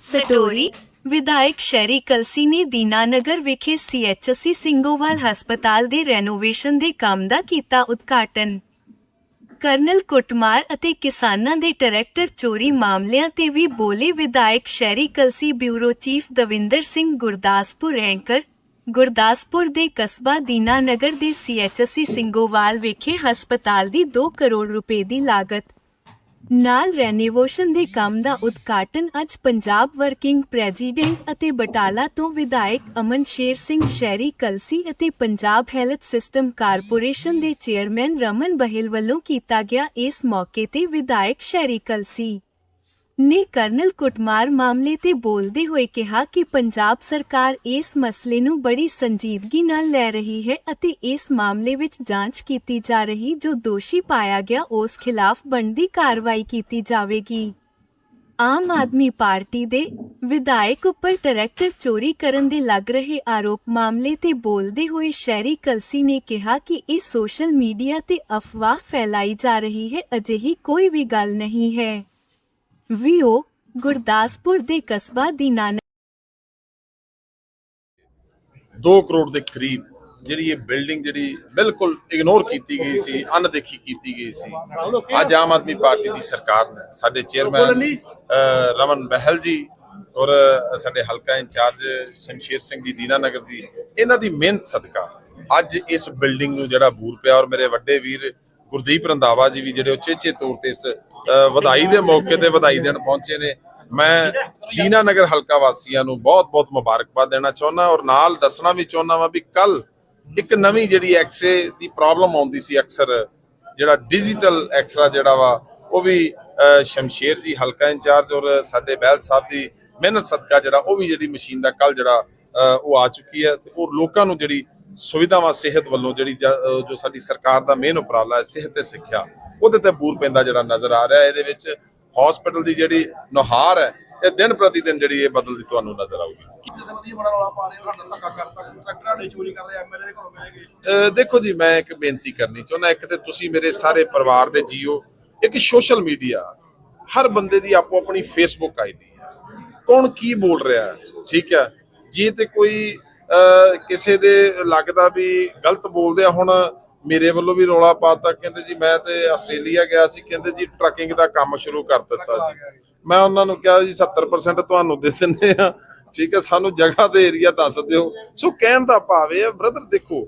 Story, ਵਿਧਾਇਕ ਸ਼ੈਰੀ ਕਲਸੀ ਨੇ ਦੀਨਾਨਗਰ ਵਿਖੇ ਸੀਐਚਸੀ ਸਿੰਘੋਵਾਲ ਹਸਪਤਾਲ ਦੇ ਰੈਨੋਵੇਸ਼ਨ ਦੇ ਕੰਮ ਦਾ ਕੀਤਾ ਉਦਘਾਟਨ। ਕਰਨਲ ਕੁੱਟਮਾਰ ਅਤੇ ਕਿਸਾਨਾਂ ਦੇ ਟਰੈਕਟਰ ਚੋਰੀ ਮਾਮਲਿਆਂ ਤੇ ਵੀ ਬੋਲੇ ਵਿਧਾਇਕ Sherry Kalsi bureau chief Davinder Singh Gurdaspur anchor, Gurdaspur ਦੇ ਕਸਬਾ ਦੀਨਾਨਗਰ ਦੇ ਸੀਐਚਸੀ ਸਿੰਘੋਵਾਲ ਵਿਖੇ ਹਸਪਤਾਲ ਦੀ 2 ਕਰੋੜ ਰੁਪਏ ਦੀ ਲਾਗਤ। ਨਾਲ ਰੈਨੋਵੇਸ਼ਨ ਦੇ ਕੰਮ ਦਾ ਉਦਘਾਟਨ ਅੱਜ ਪੰਜਾਬ ਵਰਕਿੰਗ ਪ੍ਰੈਜ਼ੀਡੈਂਟ ਅਤੇ ਬਟਾਲਾ ਤੋਂ ਵਿਧਾਇਕ ਅਮਨ ਸ਼ੇਰ ਸਿੰਘ ਸ਼ਹਿਰੀ ਕਲਸੀ ਅਤੇ ਪੰਜਾਬ ਹੈਲਥ ਸਿਸਟਮ ਕਾਰਪੋਰੇਸ਼ਨ ਦੇ ਚੇਅਰਮੈਨ ਰਮਨ ਬਹਿਲ ਵੱਲੋਂ ਕੀਤਾ ਗਿਆ ਇਸ ਮੌਕੇ ਤੇ ਵਿਧਾਇਕ ਸ਼ੈਰੀ ਕਲਸੀ ਨੇ ਕਰਨਲ ਕੁੱਟਮਾਰ ਮਾਮਲੇ ਤੇ ਬੋਲਦੇ ਹੋਏ ਕਿਹਾ ਕਿ ਪੰਜਾਬ ਸਰਕਾਰ ਇਸ ਮਸਲੇ ਨੂੰ ਬੜੀ ਸੰਜੀਦਗੀ ਨਾਲ ਲੈ ਰਹੀ ਹੈ ਅਤੇ ਇਸ ਮਾਮਲੇ ਵਿੱਚ ਜਾਂਚ ਕੀਤੀ ਜਾ ਰਹੀ ਜੋ ਦੋਸ਼ੀ ਪਾਇਆ ਗਿਆ ਉਸ ਖਿਲਾਫ ਬਣਦੀ ਕਾਰਵਾਈ ਕੀਤੀ ਜਾਵੇਗੀ। ਆਮ ਆਦਮੀ ਪਾਰਟੀ ਦੇ ਵਿਧਾਇਕ ਉੱਪਰ ਟਰੈਕਟਰ ਚੋਰੀ ਕਰਨ ਦੇ ਲੱਗ ਰਹੇ ਆਰੋਪ ਮਾਮਲੇ ਤੇ ਬੋਲਦੇ ਹੋਏ ਸ਼ਹਿਰੀ ਕਲਸੀ ਨੇ ਕਿਹਾ ਕਿ ਇਹ ਸੋਸ਼ਲ ਮੀਡੀਆ ਤੇ ਅਫਵਾਹ ਫੈਲਾਈ ਜਾ ਰਹੀ ਹੈ, ਅਜਿਹੀ ਕੋਈ ਵੀ ਗੱਲ ਨਹੀਂ ਹੈ। ਵੀਓ ਗੁਰਦਾਸਪੁਰ ਦੇ ਕਸਬਾ ਦੀਨਾਨਗਰ 2 ਕਰੋੜ ਦੇ ਕਰੀਬ ਜਿਹੜੀ ਇਹ ਬਿਲਡਿੰਗ ਜਿਹੜੀ ਬਿਲਕੁਲ ਇਗਨੋਰ ਕੀਤੀ ਗਈ ਸੀ ਅਣਦੇਖੀ ਕੀਤੀ ਗਈ ਸੀ। ਅੱਜ ਆਮ ਆਦਮੀ ਪਾਰਟੀ ਦੀ ਸਰਕਾਰ ਨੇ ਸਾਡੇ ਚੇਅਰਮੈਨ ਰਮਨ ਬਹਿਲ ਜੀ ਔਰ ਸਾਡੇ ਹਲਕਾ ਇੰਚਾਰਜ ਸ਼ਮਸ਼ੀਰ ਸਿੰਘ ਜੀ ਦੀਨਾਨਗਰ ਜੀ ਇਹਨਾਂ ਦੀ ਮਿਹਨਤ ਸਦਕਾ ਅੱਜ ਇਸ ਬਿਲਡਿੰਗ ਨੂੰ ਜਿਹੜਾ ਬੂਰ ਪਿਆ ਔਰ ਮੇਰੇ ਵੱਡੇ ਵੀਰ ਗੁਰਦੀਪ ਰੰਧਾਵਾ ਜੀ ਵੀ ਜਿਹੜੇ ਉਚੇਚੇ ਤੌਰ ਤੇ ਇਸ ਵਧਾਈ ਦੇ ਮੌਕੇ ਤੇ ਵਧਾਈ ਦੇਣ ਪਹੁੰਚੇ ਨੇ। ਮੈਂ ਦੀਨਾਨਗਰ ਹਲਕਾ ਵਾਸੀਆਂ ਨੂੰ ਬਹੁਤ-ਬਹੁਤ ਮੁਬਾਰਕਬਾਦ ਦੇਣਾ ਚਾਹੁੰਦਾ ਔਰ ਨਾਲ ਦੱਸਣਾ ਵੀ ਚਾਹੁੰਦਾ ਵਾਂ ਵੀ ਕੱਲ ਇੱਕ ਨਵੀਂ ਜਿਹੜੀ ਐਕਸੇ ਦੀ ਪ੍ਰੋਬਲਮ ਆਉਂਦੀ ਸੀ ਅਕਸਰ ਜਿਹੜਾ ਡਿਜੀਟਲ ਐਕਸਰਾ ਜਿਹੜਾ ਵਾ ਉਹ ਵੀ ਸ਼ਮਸ਼ੇਰ ਜੀ ਹਲਕਾ ਇੰਚਾਰਜ ਔਰ ਸਾਡੇ ਬਹਿਲ ਸਾਹਿਬ ਦੀ ਮਿਹਨਤ ਸਦਕਾ ਜਿਹੜਾ ਉਹ ਵੀ ਜਿਹੜੀ ਮਸ਼ੀਨ ਦਾ ਕੱਲ ਜਿਹੜਾ ਅਹ, ਉਹ ਆ ਚੁੱਕੀ ਹੈ ਤੇ ਉਹ ਲੋਕਾਂ ਨੂੰ ਜਿਹੜੀ ਸੁਵਿਧਾਵਾਂ ਸਿਹਤ ਵੱਲੋਂ ਜਿਹੜੀ ਜੋ ਸਾਡੀ ਸਰਕਾਰ ਦਾ ਮੇਨ ਉਪਰਾਲਾ ਹੈ ਸਿਹਤ ਤੇ ਸਿੱਖਿਆ ਉਹਦੇ ਤੇ ਬੂਰ ਪੈਂਦਾ ਜਿਹੜਾ ਨਜ਼ਰ ਆ ਰਿਹਾ ਇਹਦੇ ਵਿੱਚ ਹਸਪੀਟਲ ਦੀ ਜਿਹੜੀ ਨੁਹਾਰ ਹੈ ਇਹ ਦਿਨ ਪ੍ਰਤੀ ਦਿਨ ਜਿਹੜੀ ਇਹ ਬਦਲਦੀ ਤੁਹਾਨੂੰ ਨਜ਼ਰ ਆਊਗੀ। ਕਿੰਨੇ ਵਧੀਆ ਬੜਾ ਰੌਲਾ ਪਾ ਰਹੇ ਉਹਨਾਂ ਧੱਕਾ ਕਰਤਾ ਕੰਟਰੈਕਟਰਾਂ ਨੇ ਚੋਰੀ ਕਰ ਰਹੇ ਐਮਐਲਏ ਦੇ ਘਰੋਂ ਮਿਲੇ ਗਏ। ਅਹ ਦੇਖੋ ਜੀ ਮੈਂ ਇੱਕ ਬੇਨਤੀ ਕਰਨੀ ਚਾਹੁੰਦਾ ਇੱਕ ਤੇ ਤੁਸੀਂ ਮੇਰੇ ਸਾਰੇ ਪਰਿਵਾਰ ਦੇ ਜੀਓ ਇੱਕ ਸੋਸ਼ਲ ਮੀਡੀਆ ਹਰ ਬੰਦੇ ਦੀ ਆਪੋ ਆਪਣੀ ਫੇਸਬੁੱਕ ਆਈਡੀ ਹੈ। ਕੌਣ ਕੀ ਬੋਲ ਰਿਹਾ ਠੀਕ ਹੈ। ਜੇ ਤੇ ਕੋਈ ਕਿਸੇ ਦੇ ਲੱਗਦਾ ਵੀ ਗਲਤ ਬੋਲਦੇ ਆ ਹੁਣ ਮੇਰੇ ਵੱਲੋਂ ਵੀ ਰੌਲਾ ਪਾਤਾ ਕਹਿੰਦੇ ਜੀ ਮੈਂ ਤੇ ਆਸਟ੍ਰੇਲੀਆ ਗਿਆ ਸੀ ਕਹਿੰਦੇ ਜੀ ਟਰੱਕਿੰਗ ਦਾ ਕੰਮ ਸ਼ੁਰੂ ਕਰ ਦਿੱਤਾ ਜੀ। ਮੈਂ ਉਹਨਾਂ ਨੂੰ ਕਿਹਾ ਜੀ 70% ਤੁਹਾਨੂੰ ਦੇ ਦਿੰਦੇ ਆ ਠੀਕ ਹੈ ਸਾਨੂੰ ਜਗ੍ਹਾ ਤੇ ਏਰੀਆ ਦੱਸ ਦਿਓ। ਸੋ ਕਹਿਣ ਦਾ ਭਾਵ ਇਹ ਬ੍ਰਦਰ ਦੇਖੋ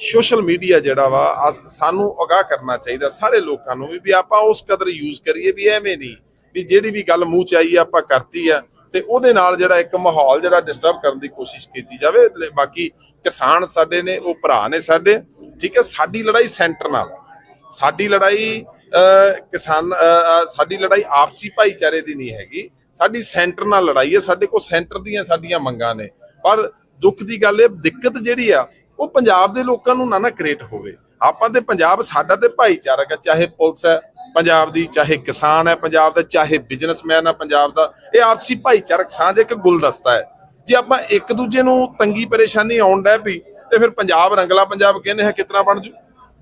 ਸੋਸ਼ਲ ਮੀਡੀਆ ਜਿਹੜਾ ਵਾ ਸਾਨੂੰ ਅਗਾਹ ਕਰਨਾ ਚਾਹੀਦਾ ਸਾਰੇ ਲੋਕਾਂ ਨੂੰ ਵੀ ਆਪਾਂ ਉਸ ਕਦਰ ਯੂਜ਼ ਕਰੀਏ ਵੀ ਐਵੇਂ ਨਹੀਂ ਵੀ ਜਿਹੜੀ ਵੀ ਗੱਲ ਮੂੰਹ ਚ ਆਈ ਆਪਾਂ ਕਰਤੀ ਆ। ਤੇ ਉਹਦੇ ਨਾਲ ਜਿਹੜਾ ਇੱਕ ਮਾਹੌਲ ਜਿਹੜਾ ਡਿਸਟਰਬ ਕਰਨ ਦੀ ਕੋਸ਼ਿਸ਼ ਕੀਤੀ ਜਾਵੇ ਬਾਕੀ ਕਿਸਾਨ ਸਾਡੇ ਨੇ ਉਹ ਭਰਾ ਨੇ ਸਾਡੇ। ਠੀਕ ਹੈ, ਸਾਡੀ ਲੜਾਈ ਸੈਂਟਰ ਨਾਲ ਹੈ। ਸਾਡੀ ਲੜਾਈ ਕਿਸਾਨ ਸਾਡੀ ਲੜਾਈ ਆਪਸੀ ਭਾਈਚਾਰੇ ਦੀ ਨਹੀਂ ਹੈਗੀ। ਸਾਡੀ ਸੈਂਟਰ ਨਾਲ ਲੜਾਈ ਹੈ, ਸਾਡੇ ਕੋਲ ਸੈਂਟਰ ਦੀਆਂ ਸਾਡੀਆਂ ਮੰਗਾਂ ਨੇ। ਪਰ ਦੁੱਖ ਦੀ ਗੱਲ ਇਹ, ਦਿੱਕਤ ਜਿਹੜੀ ਆ, ਉਹ ਪੰਜਾਬ ਦੇ ਲੋਕਾਂ ਨੂੰ ਨਾ ਨਾ ਕ੍ਰੀਏਟ ਹੋਵੇ। ਆਪਾਂ ਤੇ ਪੰਜਾਬ, ਸਾਡਾ ਤੇ ਭਾਈਚਾਰਕ ਹੈ, ਚਾਹੇ ਪੁਲਿਸ ਹੈ ਪੰਜਾਬ ਦੀ, ਚਾਹੇ ਕਿਸਾਨ ਹੈ ਪੰਜਾਬ ਦਾ, ਚਾਹੇ ਬਿਜ਼ਨਸਮੈਨ ਹੈ ਪੰਜਾਬ ਦਾ। ਇਹ ਆਪਸੀ ਭਾਈਚਾਰਕ ਸਾਂਝ ਇੱਕ ਗੁਲਦਸਤਾ ਹੈ। ਜੇ ਆਪਾਂ ਇੱਕ ਦੂਜੇ ਨੂੰ ਤੰਗੀ ਪਰੇਸ਼ਾਨੀ ਆਉਣ ਡੈ ਵੀ ਤੇ ਫਿਰ ਪੰਜਾਬ ਰੰਗਲਾ ਪੰਜਾਬ ਕਹਿੰਦੇ ਹੈ ਕਿਤਨਾ ਬਣ ਜੂ?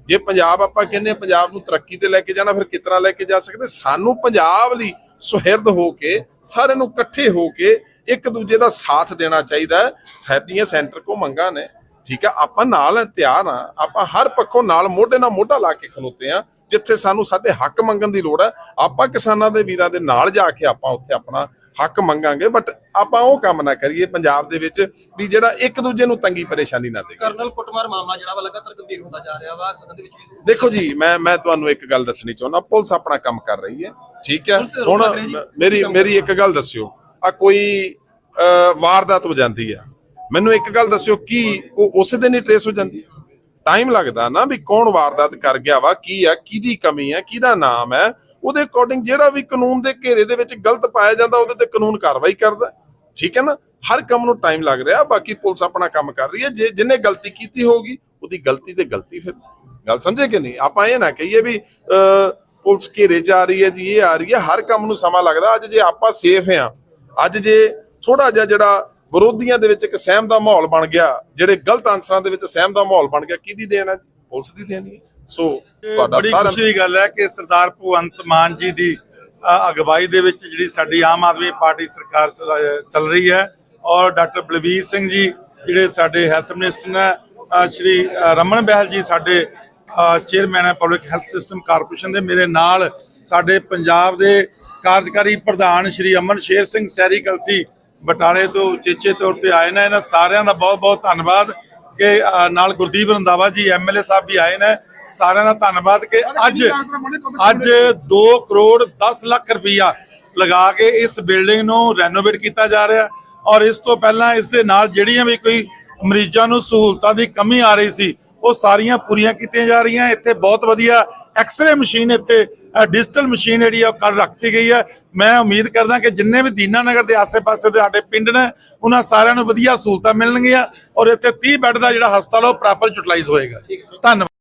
ਜੇ ਪੰਜਾਬ ਆਪਾਂ ਕਹਿੰਦੇ ਹਾਂ ਪੰਜਾਬ ਨੂੰ ਤਰੱਕੀ ਤੇ ਲੈ ਕੇ ਜਾਣਾ, ਫਿਰ ਕਿਤਨਾ ਲੈ ਕੇ ਜਾ ਸਕਦੇ? ਸਾਨੂੰ ਪੰਜਾਬ ਲਈ ਸੁਹਿਰਦ ਹੋ ਕੇ, ਸਾਰਿਆਂ ਨੂੰ ਇਕੱਠੇ ਹੋ ਕੇ ਇੱਕ ਦੂਜੇ ਦਾ ਸਾਥ ਦੇਣਾ ਚਾਹੀਦਾ ਸਾਡੀਆਂ ਸੈਂਟਰ ਕੋ ਮੰਗਾਂ ਨੇ। ਠੀਕ ਆ ਆਪਾਂ ਨਾਲ ਤਿਆਰ ਆ ਆਪਾਂ ਹਰ ਪੱਖੋਂ ਨਾਲ ਮੋਢੇ ਨਾਲ ਮੋਢਾ ਲਾ ਕੇ ਖਲੋਤੇ ਆ ਜਿੱਥੇ ਸਾਨੂੰ ਸਾਡੇ ਹੱਕ ਮੰਗਣ ਦੀ ਲੋੜ ਹੈ ਆਪਾਂ ਕਿਸਾਨਾਂ ਦੇ ਵੀਰਾਂ ਦੇ ਨਾਲ ਜਾ ਕੇ ਆਪਾਂ ਉੱਥੇ ਆਪਣਾ ਹੱਕ ਮੰਗਾਂਗੇ ਬਟ ਆਪਾਂ ਉਹ ਕੰਮ ਨਾ ਕਰੀਏ ਪੰਜਾਬ ਦੇ ਵਿੱਚ ਵੀ ਜਿਹੜਾ ਇੱਕ ਦੂਜੇ ਨੂੰ ਤੰਗੀ ਪਰੇਸ਼ਾਨੀ ਨਾ ਦੇ ਕਰਨਲ ਕੁੱਟਮਾਰ ਮਾਮਲਾ ਜਿਹੜਾ ਵਾ ਲਗਾਤਾਰ ਗੰਭੀਰ ਹੁੰਦਾ ਜਾ ਰਿਹਾ ਵਾ ਸਦਨ ਦੇ ਵਿੱਚ ਵੀ ਦੇਖੋ ਜੀ ਮੈਂ ਮੈਂ ਤੁਹਾਨੂੰ ਇੱਕ ਗੱਲ ਦੱਸਣੀ ਚਾਹੁੰਦਾ ਪੁਲਿਸ ਆਪਣਾ ਕੰਮ ਕਰ ਰਹੀ ਹੈ ਠੀਕ ਹੈ? ਹੁਣ। ਮੇਰੀ ਮੇਰੀ ਇੱਕ ਗੱਲ ਦੱਸਿਓ ਆ ਕੋਈ ਵਾਰਦਾਤ ਹੋ ਜਾਂਦੀ ਹੈ? ਮੈਨੂੰ ਇੱਕ ਗੱਲ ਦੱਸਿਓ ਕੀ ਉਹ ਉਸੇ ਦਿਨ ਹੀ ਟ੍ਰੇਸ ਹੋ ਜਾਂਦੀ? ਟਾਈਮ ਲੱਗਦਾ ਨਾ ਵੀ ਕੌਣ ਵਾਰਦਾਤ ਕਰ ਗਿਆ ਵਾ ਕੀ ਆ ਕਿਹਦੀ ਕਮੀ ਹੈ ਕਿਹਦਾ ਨਾਮ ਹੈ ਉਹਦੇ ਅਕੋਰਡਿੰਗ ਜਿਹੜਾ ਵੀ ਕਾਨੂੰਨ ਦੇ ਘੇਰੇ ਦੇ ਵਿੱਚ ਗਲਤ ਪਾਇਆ ਜਾਂਦਾ ਉਹਦੇ ਤੇ ਕਾਨੂੰਨ ਕਾਰਵਾਈ ਕਰਦਾ ਠੀਕ ਹੈ ਨਾ? ਹਰ ਕੰਮ ਨੂੰ ਟਾਈਮ ਲੱਗ ਰਿਹਾ ਬਾਕੀ ਪੁਲਿਸ ਆਪਣਾ ਕੰਮ ਕਰ ਰਹੀ ਹੈ। ਜੇ ਜਿਹਨੇ ਗਲਤੀ ਕੀਤੀ ਹੋਊਗੀ ਉਹਦੀ ਗਲਤੀ ਤੇ ਗਲਤੀ ਫਿਰ। ਗੱਲ ਸਮਝੇ ਕਿ ਨਹੀਂ? ਆਪਾਂ ਇਹ ਨਾ ਕਹੀਏ ਵੀ ਅਹ, ਪੁਲਿਸ ਘੇਰੇ ਚ ਆ ਰਹੀ ਹੈ ਜੀ ਇਹ ਆ ਰਹੀ ਹੈ ਹਰ ਕੰਮ ਨੂੰ ਸਮਾਂ ਲੱਗਦਾ। ਅੱਜ ਜੇ ਆਪਾਂ ਸੇਫ ਆ ਅੱਜ ਜੇ ਥੋੜਾ ਜਿਹਾ ਜਿਹੜਾ ਵਿਰੋਧੀਆਂ ਦੇ ਵਿੱਚ ਇੱਕ ਸਹਿਮ ਦਾ ਮਾਹੌਲ ਬਣ ਗਿਆ ਜਿਹੜੇ ਗਲਤ ਆਨਸਰਾਂ ਦੇ ਵਿੱਚ ਸਹਿਮ ਦਾ ਮਾਹੌਲ ਬਣ ਗਿਆ ਕਿਹਦੀ ਦੇਣ ਹੈ? ਪੁਲਿਸ ਦੀ ਦੇਣੀ ਹੈ ਸੋ ਤੁਹਾਡਾ ਬੜੀ ਖੁਸ਼ੀ ਦੀ ਗੱਲ ਹੈ ਕਿ ਸਰਦਾਰ ਭਗਵੰਤ ਮਾਨ ਜੀ ਦੀ ਅਗਵਾਈ ਦੇ ਵਿੱਚ ਜਿਹੜੀ ਸਾਡੀ ਆਮ ਆਦਮੀ ਪਾਰਟੀ ਸਰਕਾਰ ਚਲਾ- ਰਹੀ ਹੈ ਔਰ ਡਾਕਟਰ ਬਲਵੀਰ ਸਿੰਘ ਜੀ ਜਿਹੜੇ ਸਾਡੇ ਹੈਲਥ ਮਿਨਿਸਟਰ ਨੇ ਸ਼੍ਰੀ ਰਮਨ ਬਹਿਲ ਜੀ ਸਾਡੇ ਚੇਅਰਮੈਨ ਹੈ ਪਬਲਿਕ ਹੈਲਥ ਸਿਸਟਮ ਕਾਰਪੋਰੇਸ਼ਨ ਦੇ ਮੇਰੇ ਨਾਲ ਸਾਡੇ ਪੰਜਾਬ ਦੇ ਕਾਰਜਕਾਰੀ ਪ੍ਰਧਾਨ ਸ਼੍ਰੀ ਅਮਨ ਸ਼ੇਰ ਸਿੰਘ ਸੈਰੀ ਕਲਸੀ ਬਟਾਲੇ ਤੋਂ ਚੇਚੇ ਤੌਰ ਤੇ ਆਏ ਨੇ। ਇਹਨਾਂ ਸਾਰਿਆਂ ਦਾ ਬਹੁਤ ਬਹੁਤ ਧੰਨਵਾਦ ਕਿ ਨਾਲ ਗੁਰਦੀਪ ਰੰਦਾਵਾ ਜੀ ਐਮਐਲਏ ਸਾਹਿਬ ਵੀ ਆਏ ਨੇ। ਸਾਰਿਆਂ ਦਾ ਧੰਨਵਾਦ ਕਿ ਅੱਜ ਅੱਜ 2 ਕਰੋੜ 10 ਲੱਖ ਰੁਪਈਆ ਲਗਾ ਕੇ ਇਸ ਬਿਲਡਿੰਗ ਨੂੰ ਰੈਨੋਵੇਟ ਕੀਤਾ ਜਾ ਰਿਹਾ। ਔਰ ਇਸ ਤੋਂ ਪਹਿਲਾਂ ਇਸ ਦੇ ਨਾਲ ਜਿਹੜੀਆਂ ਵੀ ਕੋਈ ਮਰੀਜ਼ਾਂ ਨੂੰ ਸਹੂਲਤਾਂ ਦੀ ਕਮੀ ਆ ਰਹੀ ਸੀ ਉਹ ਸਾਰੀਆਂ ਪੂਰੀਆਂ ਕੀਤੀਆਂ ਜਾ ਰਹੀਆਂ। ਇੱਥੇ ਬਹੁਤ ਵਧੀਆ ਐਕਸ-ਰੇ ਮਸ਼ੀਨ ਇੱਥੇ ਡਿਜੀਟਲ ਮਸ਼ੀਨ ਜਿਹੜੀ ਆ ਕਰ ਰੱਖਤੀ ਗਈ ਹੈ ਮੈਂ ਉਮੀਦ ਕਰਦਾ ਕਿ ਜਿੰਨੇ ਵੀ ਦੀਨਾਨਗਰ ਦੇ ਆਸ-ਪਾਸੇ ਦੇ ਸਾਡੇ ਪਿੰਡ ਨੇ ਉਹਨਾਂ ਸਾਰਿਆਂ ਨੂੰ ਵਧੀਆ ਸਹੂਲਤਾਂ ਮਿਲਣਗੀਆਂ ਔਰ ਇੱਥੇ 30 ਬੈੱਡ ਦਾ ਜਿਹੜਾ ਹਸਪਤਾਲ ਉਹ ਪ੍ਰੋਪਰ ਯੂਟਿਲਾਈਜ਼ ਹੋਏਗਾ। ਧੰਨਵਾਦ।